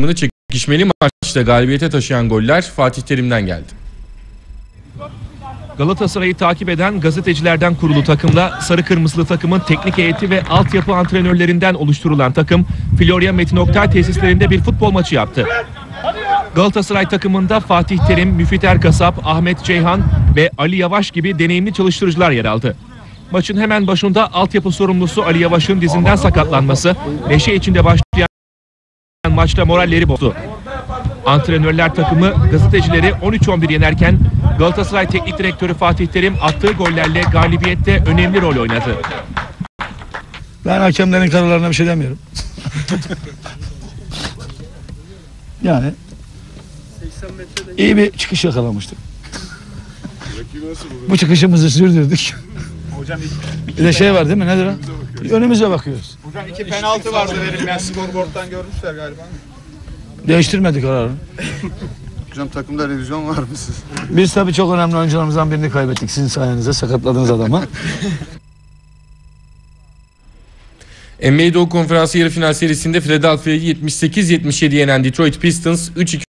takımını çekişmeli maçta galibiyete taşıyan goller Fatih Terim'den geldi. Galatasaray'ı takip eden gazetecilerden kurulu takımla sarı kırmızılı takımın teknik heyeti ve altyapı antrenörlerinden oluşturulan takım Florya Metin Oktay tesislerinde bir futbol maçı yaptı. Galatasaray takımında Fatih Terim, Müfit Erkasap, Ahmet Ceyhan ve Ali Yavaş gibi deneyimli çalıştırıcılar yer aldı. Maçın hemen başında altyapı sorumlusu Ali Yavaş'ın dizinden sakatlanması neşe içinde başlayan maçta moralleri bozdu. Antrenörler takımı gazetecileri 13-11 yenerken Galatasaray Teknik Direktörü Fatih Terim attığı gollerle galibiyette önemli rol oynadı. Ben hakemlerin kararlarına bir şey demiyorum. yani iyi bir çıkış yakalamıştık. Bu çıkışımızı sürdürdük. Bir de şey var değil mi? Nedir o? Önümüze bakıyoruz. Hocam iki penaltı vardı verilmeyen skorboardtan görmüşler galiba. Değiştirmedik kararı. Hocam takımda revizyon var mı siz? Biz tabii çok önemli oyuncularımızdan birini kaybettik. Sizin sayenizde sakatladığınız adamı. NBA Doğu Konferansı yarı final serisinde Philadelphia'yı 78-77 yenen Detroit Pistons 3-2